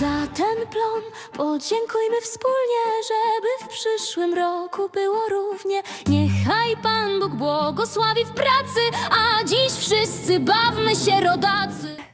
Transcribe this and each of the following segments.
za ten plon podziękujmy wspólnie, żeby w przyszłym roku było równie. Niechaj Pan Bóg błogosławi w pracy, a dziś wszyscy bawmy się rodacy.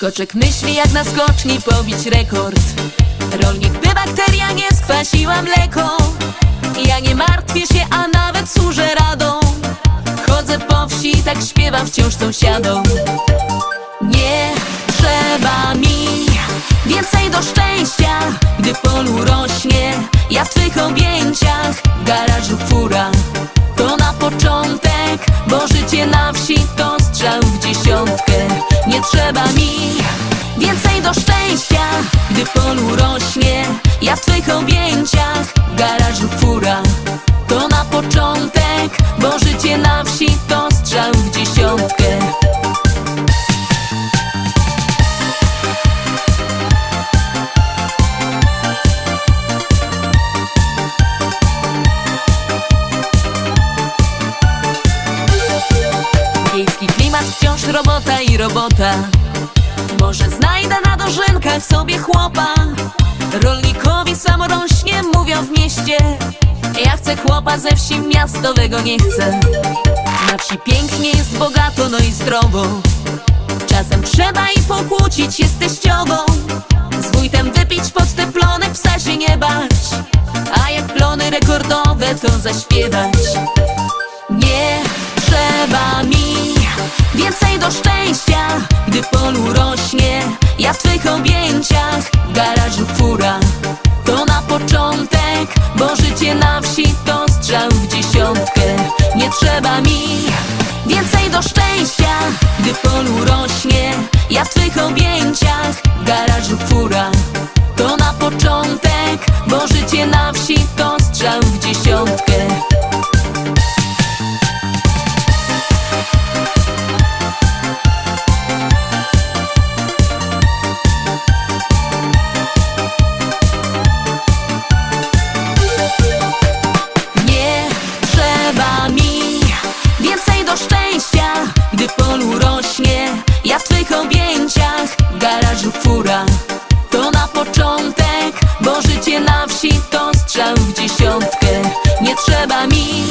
Skoczek myśli jak na skoczni pobić rekord. Rolnik by bakteria nie skwasiła mleko. Ja nie martwię się, a nawet służę radą. Chodzę po wsi, tak śpiewam wciąż sąsiadom rośnie, ja w twych objęciach W garażu fura, to na początek Bo życie na wsi to strzał w dziesiątkę. Klimat wciąż robota i robota Może znajdę na dożynkach sobie chłopa? Rolnikowi samorośnie mówią w mieście. Ja chcę chłopa ze wsi miastowego nie chcę. Na wsi pięknie jest bogato, no i zdrowo. Czasem trzeba i pokłócić się z teściową Z wójtem wypić pod te plony, psa się nie bać. A jak plony rekordowe to zaśpiewać. Nie trzeba mi więcej do szczęścia Gdy w polu ja w garażu fura, to na początek Bo życie na wsi to strzał w dziesiątkę. Nie trzeba mi więcej do szczęścia Gdy polu rośnie, garażu fura. To na początek, bo życie na wsi to strzał w dziesiątkę. Nie trzeba mi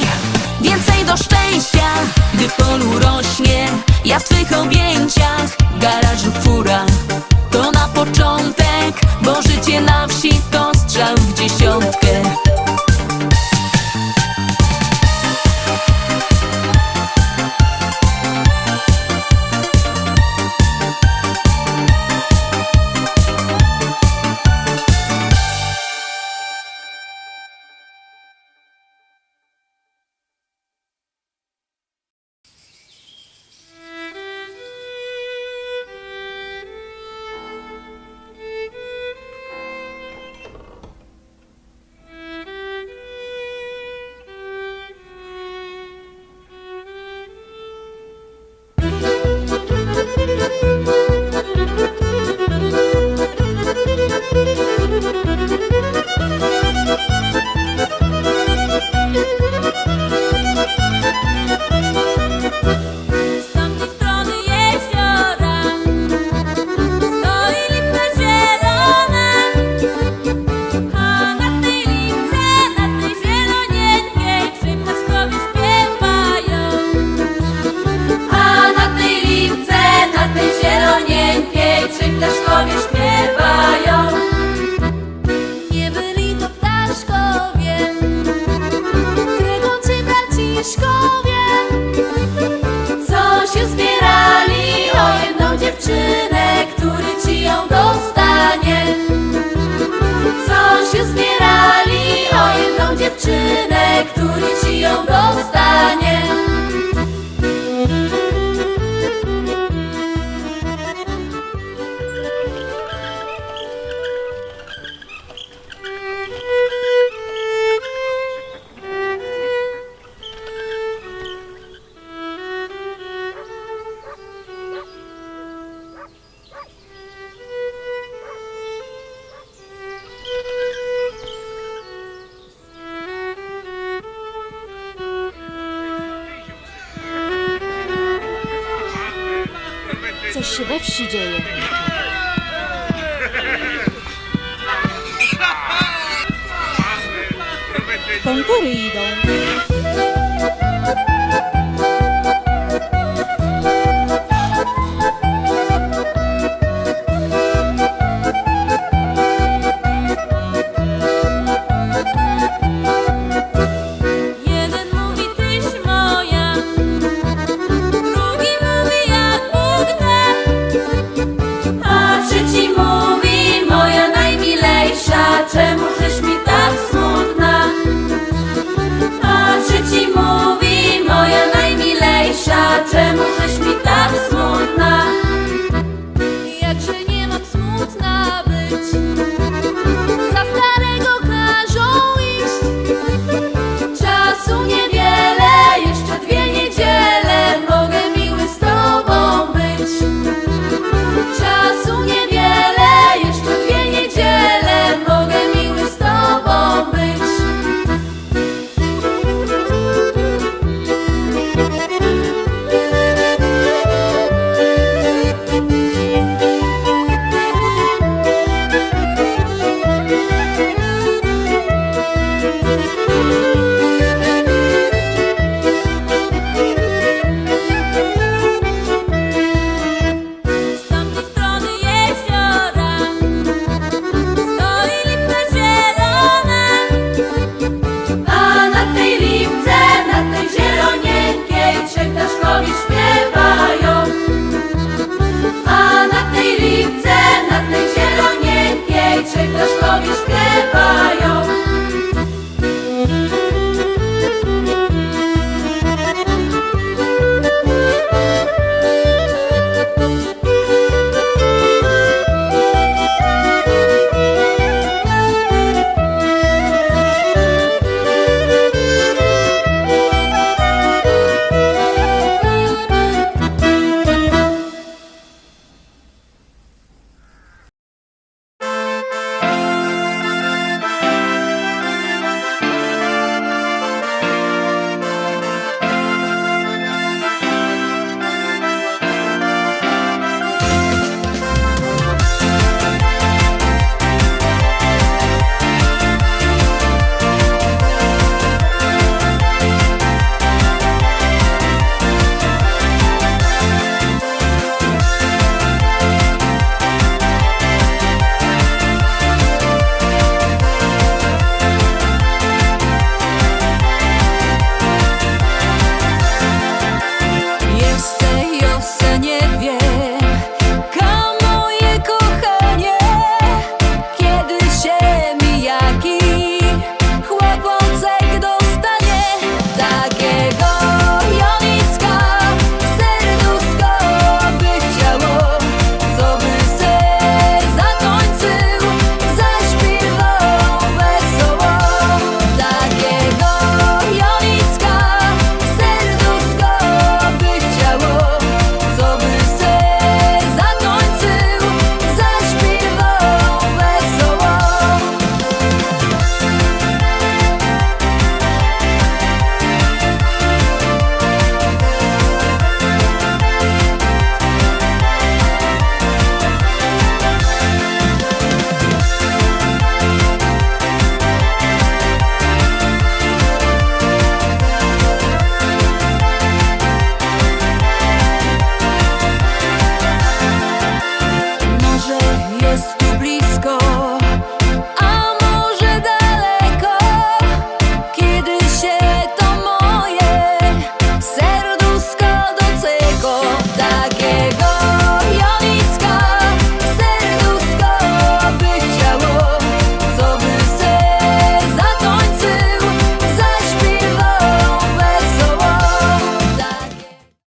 więcej do szczęścia, gdy polu rośnie. Ja w twych objęciach, w garażu fura. To na początek, bo życie na Love is. We wsi dzieje. Kontury idą.